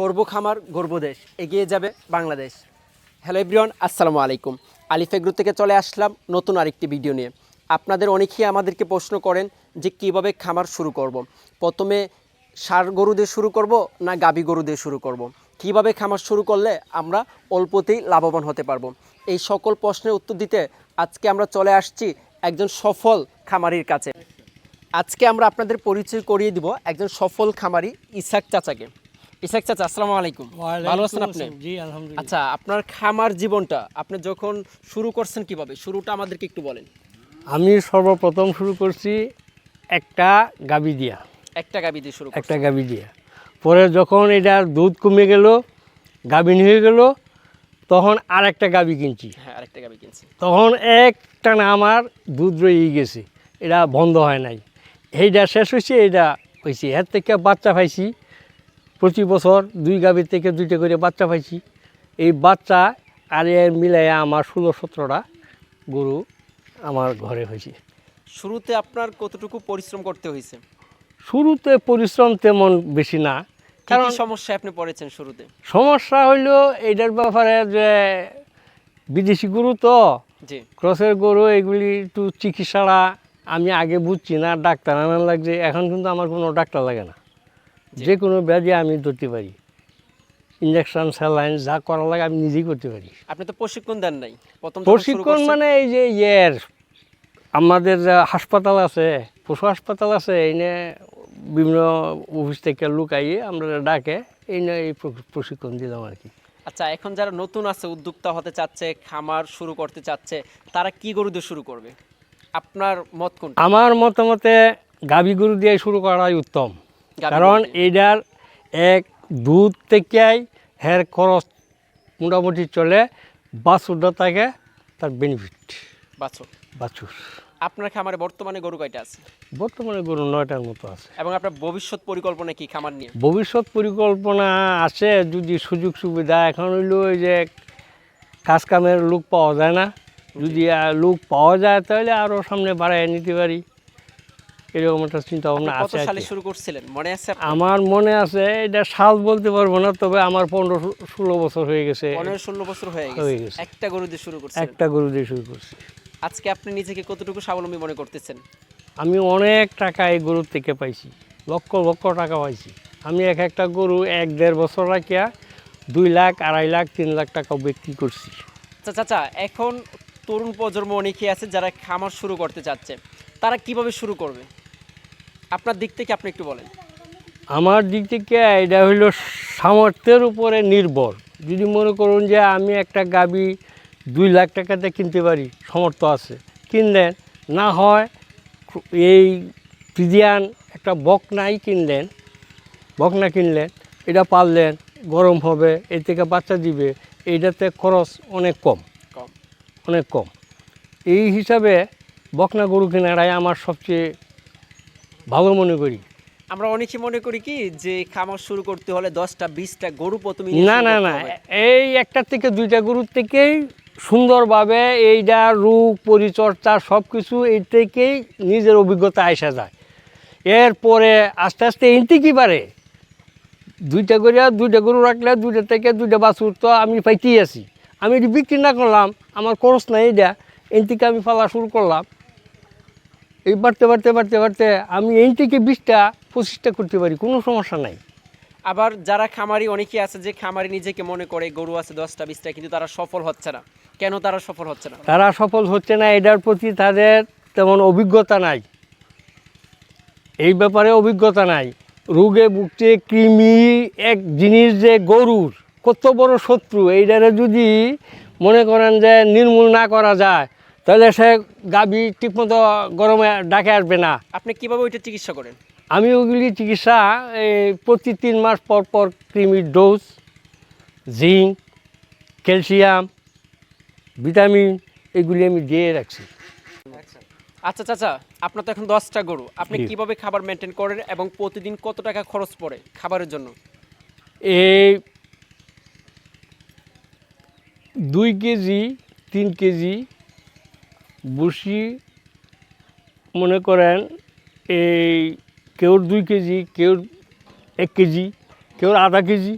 করব খামার গর্ব দেশ। এগিয়ে যাবে বাংলাদেশ। হ্যালো এভরিওয়ান, আসসালামু আলাইকুম। আলিফ এগ্রো থেকে চলে আসলাম নতুন আরেকটি ভিডিও নিয়ে। আপনাদের অনেকেই আমাদেরকে প্রশ্ন করেন যে কীভাবে খামার শুরু করব। প্রথমে সার গরু দিয়ে শুরু করব না গাবি গরু দিয়ে শুরু করব। কীভাবে খামার শুরু করলে আমরা অল্পতেই লাভবান হতে পারব? এই সকল প্রশ্নের উত্তর দিতে আজকে আমরা চলে আসছি একজন সফল খামারির কাছে। আজকে আমরা আপনাদের পরিচয় করিয়ে দিব একজন সফল খামারি ইসাক চাচাকে। ইসাক চাচা আসসালামু আলাইকুম। ভালো আছেন আপনি? জি আলহামদুলিল্লাহ। আচ্ছা আপনার খামার জীবনটা আপনি যখন শুরু করছেন কীভাবে? শুরুটা আমাদেরকে একটু বলেন। আমি সর্বপ্রথম শুরু করছি একটা গাবি দিয়া। একটা গাবি দিয়ে শুরু একটা গাবি দিয়া। পরে যখন এটার দুধ কমে গেল গাভিন হয়ে গেল তখন আর একটা গাবি কিনছি। হ্যাঁ আরেকটা গাবি কিনছি। তখন একটা না আমার দুধ রয়ে গেছে। এটা বন্ধ হয় নাই। এইটা শেষ হয়েছে এইটা হয়েছে এর থেকে বাচ্চা পাইছি প্রতি বছর দুই গাভীর থেকে দুইটা করে বাচ্চা পাইছি। এই বাচ্চা আর এর মিলাইয়া আমার ষোলো সতেরোটা গরু আমার ঘরে হয়েছে। শুরুতে আপনার কতটুকু পরিশ্রম করতে হয়েছে? শুরুতে পরিশ্রম তেমন বেশি না। কারণ সমস্যায় আপনি পড়েছেন শুরুতে? সমস্যা হইল এইটার ব্যাপারে যে বিদেশি গরু তো ক্রসের গরু এগুলি একটু চিকিৎসাটা আমি আগে বুঝছি না ডাক্তার আনার লাগছে এখন কিন্তু আমার কোনো ডাক্তার লাগে না। যে কোনো ব্যাধি আমি ধরতে পারি। ইঞ্জেকশন স্যালাইন যা করা লাগে আমি নিজেই করতে পারি। আপনি তো প্রশিক্ষণ দেন নাই। প্রথম প্রশিক্ষণ মানে এই যে ইয়ের আমাদের হাসপাতাল আছে পশু হাসপাতাল আছে এই নিয়ে বিভিন্ন অফিস থেকে লোক আইয়ে আমরা ডাকে এই নিয়ে এই প্রশিক্ষণ দিলাম আর কি। আচ্ছা এখন যারা নতুন আছে উদ্যোক্তা হতে চাচ্ছে খামার শুরু করতে চাচ্ছে তারা কি গরু দিয়ে শুরু করবে? আপনার মত কোন আমার মতামতে গাভী গরু দিয়ে শুরু করাই উত্তম। কারণ। এইটার এক দুধ থেকেই হের খরচ মোটামুটি চলে বাছুরটা থাকে তার বেনিফিট বাছুর। বাছুর। আপনার খামারে বর্তমানে গরু কয়টা আছে? বর্তমানে গরু নয়টার মতো আছে। এবং আপনার ভবিষ্যৎ পরিকল্পনা কি খামার নিয়ে? ভবিষ্যৎ পরিকল্পনা আছে যদি সুযোগ সুবিধা এখন হইল ওই যে কাজ কামের লোক পাওয়া যায় না। যদি লোক পাওয়া যায় তাহলে আরও সামনে বাড়াই নিতে পারি। এরকম একটা চিন্তা ভাবনা আছে সালে শুরু করছিলেন? মনে আছে আমার মনে আছে এটা সাল বলতে পারব না তবে আমার পনেরো ষোলো বছর হয়ে গেছে। পনেরো ষোলো বছর হয়ে গেছে। একটা গরু দিয়ে শুরু করছেন একটা গরু দিয়ে শুরু করছি। আজকে আপনি নিজেকে কতটুকু স্বাবলম্বী মনে করতেছেন? আমি অনেক টাকা এই গরুর থেকে পাইছি লক্ষ লক্ষ টাকা পাইছি। আমি এক একটা গরু এক দেড় বছর রাখিয়া দুই লাখ আড়াই লাখ তিন লাখ টাকা বিক্রি করছি। আচ্ছা চাচা এখন তরুণ প্রজন্ম অনেকেই আছে যারা খামার শুরু করতে চাচ্ছে। তারা কীভাবে শুরু করবে? আপনার দিক থেকে আপনি একটু বলেন। আমার দিক থেকে এটা হইল সামর্থ্যের উপরে নির্ভর। যদি মনে করুন যে আমি একটা গাবি দুই লাখ টাকাতে কিনতে পারি সমর্থ আছে কিনলেন না হয় এই পিজিয়ান একটা বকনাই কিনলেন বকনা কিনলেন এটা পারলেন গরম হবে এর থেকে বাচ্চা দিবে এইটাতে খরচ অনেক কম। কম। অনেক কম। এই হিসাবে বকনা গরু কেনাটাই আমার সবচেয়ে ভালো মনে করি। আমরা অনেকে মনে করি কি যে খামার শুরু করতে হলে দশটা বিশটা গরু প্রথমে না না না এই একটা থেকে দুইটা গরুর থেকেই সুন্দরভাবে এইটা রোগ পরিচর্যা সব কিছু এই থেকেই নিজের অভিজ্ঞতা আসা যায়। এরপরে আস্তে আস্তে এনতে কি পারে দুইটা করে দুইটা গরু রাখলে দুইটা থেকে দুইটা বাছুর তো আমি পাইতেই আছি। আমি এটি বিক্রি না করলাম আমার খরচ নাই এটা এন থেকে আমি পালা শুরু করলাম। এই বাড়তে বাড়তে বাড়তে বাড়তে আমি এই থেকে বিশটা পঁচিশটা করতে পারি কোনো সমস্যা নাই। আবার যারা খামারি অনেকে আছে যে খামারি নিজেকে মনে করে গরু আছে দশটা বিশটা কিন্তু তারা সফল হচ্ছে না। কেন তারা সফল হচ্ছে না? তারা সফল হচ্ছে না এটার প্রতি তাদের তেমন অভিজ্ঞতা নাই। এই ব্যাপারে অভিজ্ঞতা নাই। রোগে ভুগছে কৃমি এক জিনিস যে গরুর কত বড় শত্রু এইটারে যদি মনে করেন যে নির্মূল না করা যায় তাহলে সে গাভী ঠিকমতো গরমে ডাকে আসবে না। আপনি কীভাবে ওইটা চিকিৎসা করেন? আমি ওগুলি চিকিৎসা এই প্রতি তিন মাস পর পর ক্রিমির ডোজ জিঙ্ক ক্যালসিয়াম ভিটামিন এগুলি আমি দিয়ে রাখছি। আচ্ছা। চাচা আপনার তো এখন দশটা গরু। আপনি। কীভাবে খাবার মেনটেন করেন এবং প্রতিদিন কত টাকা খরচ পড়ে খাবারের জন্য? এই দুই কেজি তিন কেজি বসি মনে করেন এই কেউ দুই কেজি কেউ এক কেজি কেউ আধা কেজি।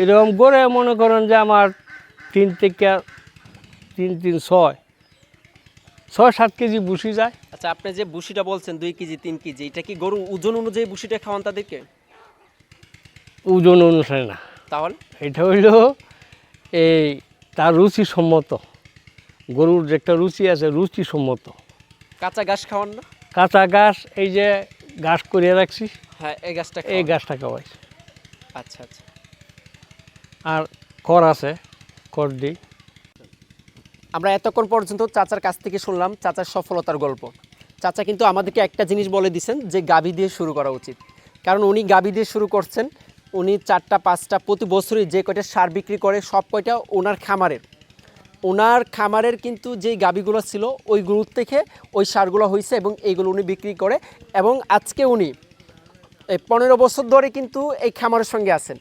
এরকম গড়ে মনে করেন যে আমার তিন থেকে তিন তিন ছয় ছয় সাত কেজি বুসি যায়। আচ্ছা আপনি যে বুসিটা বলছেন দুই কেজি তিন কেজি এটা কি গরু ওজন অনুযায়ী বুসিটা খাওয়ান তাদেরকে? ওজন অনুসারে না। তাহলে? এটা হইল এই তার রুচি সম্মত গরুর যে একটা রুচি আছে রুচি সম্মত কাঁচা ঘাস খাওয়ান না? কাঁচা ঘাস এই যে ঘাস করিয়ে রাখছি হ্যাঁ এই গাছটা এই গাছটা খাওয়াই। আচ্ছা আচ্ছা। আর কর আছে কর দিই। আমরা এতক্ষণ পর্যন্ত চাচার কাছ থেকে শুনলাম চাচার সফলতার গল্প। চাচা কিন্তু আমাদেরকে একটা জিনিস বলে দিছেন যে গাভী দিয়ে শুরু করা উচিত। কারণ উনি গাভী দিয়ে শুরু করছেন উনি চারটা পাঁচটা প্রতি বছরই যে কয়টা সার বিক্রি করে সব কয়টা ওনার খামারের। ওনার খামারের কিন্তু যেই গাবিগুলো ছিল, ওই গরুর থেকে ওই সারগুলো হয়েছে এবং এইগুলো উনি বিক্রি করে এবং আজকে উনি পনেরো বছর ধরে কিন্তু এই খামারের সঙ্গে আছেন।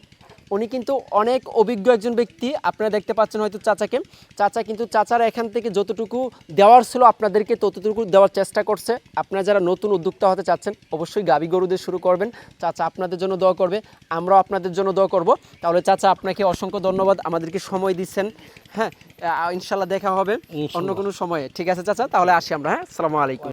উনি কিন্তু অনেক অভিজ্ঞ একজন ব্যক্তি। আপনারা দেখতে পাচ্ছেন হয়তো চাচাকে। চাচা কিন্তু চাচারা এখান থেকে যতটুকু দেওয়ার ছিল আপনাদেরকে ততটুকু দেওয়ার চেষ্টা করছে। আপনারা যারা নতুন উদ্যোক্তা হতে চাচ্ছেন অবশ্যই গাবি গরুদের শুরু করবেন। চাচা আপনাদের জন্য দোয়া করবে আমরাও আপনাদের জন্য দোয়া করব। তাহলে চাচা আপনাকে অসংখ্য ধন্যবাদ। আমাদেরকে সময় দিচ্ছেন। হ্যাঁ ইনশাল্লাহ দেখা হবে অন্য কোনো সময়ে। ঠিক আছে চাচা তাহলে আসি আমরা হ্যাঁ? আসসালামু আলাইকুম।